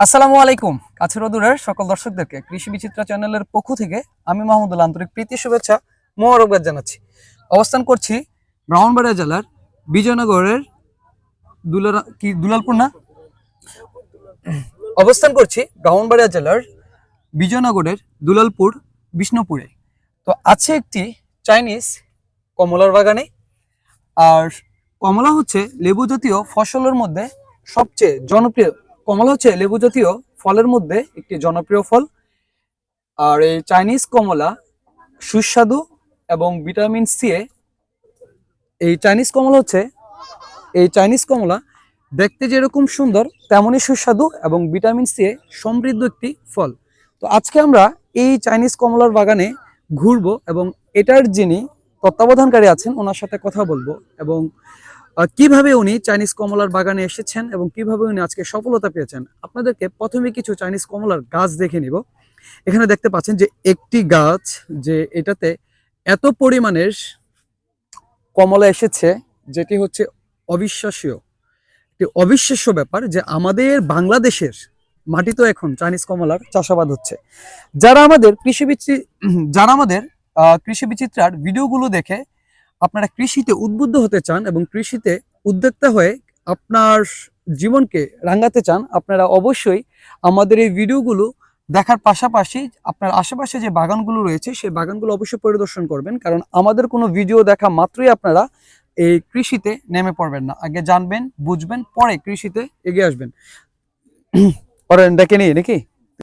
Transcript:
আসসালামু আলাইকুম, কাছের ও দূরের সকল দর্শকদেরকে কৃষি বিচিত্রা চ্যানেলের পক্ষ থেকে আমি মাহমুদুল আন্তরিক প্রীতি, শুভেচ্ছা, মোবারকবাদ জানাচ্ছি। অবস্থান করছি ব্রাহ্মণবাড়িয়া জেলার বিজয়নগরের দুলারা, কি, দুলালপুর না? অবস্থান করছি ব্রাহ্মণবাড়িয়া জেলার বিজয়নগরের দুলালপুর, বিষ্ণুপুরে। তো আছে একটি চাইনিজ কমলার বাগানে। আর কমলা হচ্ছে লেবু জাতীয় ফসলের মধ্যে সবচেয়ে জনপ্রিয় কমলা হচ্ছে লেবু জাতীয় ফলের মধ্যে একটি জনপ্রিয় ফল। আর এই চাইনিজ কমলা সুস্বাদু এবং ভিটামিন সি এ। এই চাইনিজ কমলা হচ্ছে, এই চাইনিজ কমলা দেখতে যেরকম সুন্দর তেমনই সুস্বাদু এবং ভিটামিন সি এ সমৃদ্ধ একটি ফল। তো আজকে আমরা এই চাইনিজ কমলার বাগানে ঘুরবো এবং এটার যিনি তত্ত্বাবধানকারী আছেন, ওনার সাথে কথা বলব এবং কীভাবে উনি চাইনিজ কমলার বাগানে এসেছেন এবং কীভাবে উনি আজকে সফলতা পেয়েছেন? আপনাদেরকে প্রথমে কিছু চাইনিজ কমলার গাছ দেখে নিব। এখানে দেখতে পাচ্ছেন যে একটি গাছ যে এটাতে এত পরিমাণের কমলা এসেছে যেটি হচ্ছে অবিশ্বাসীয়। একটি অবিশ্বাস্য ব্যাপার যে আমাদের বাংলাদেশের মাটি তো এখন চাইনিজ কমলার চাষাবাদ হচ্ছে। যারা আমাদের কৃষি যারা আমাদের কৃষি বিচিত্রার ভিডিওগুলো দেখে আপনারা কৃষিতে উদ্বুদ্ধ হতে চান এবং কৃষিতে উদ্যোক্তা হয়ে আপনার জীবনকে রাঙাতে চান, আপনারা অবশ্যই আমাদের এই ভিডিওগুলো দেখার পাশাপাশি আপনার আশেপাশে যে বাগানগুলো রয়েছে, সেই বাগানগুলো অবশ্যই পরিদর্শন করবেন। কারণ আমাদের কোনো ভিডিও দেখা মাত্রই আপনারা এই কৃষিতে নেমে পড়বেন না। আগে জানবেন, বুঝবেন, পরে কৃষিতে এগিয়ে আসবেন। ওরা ডেকে নিয়ে নাকি?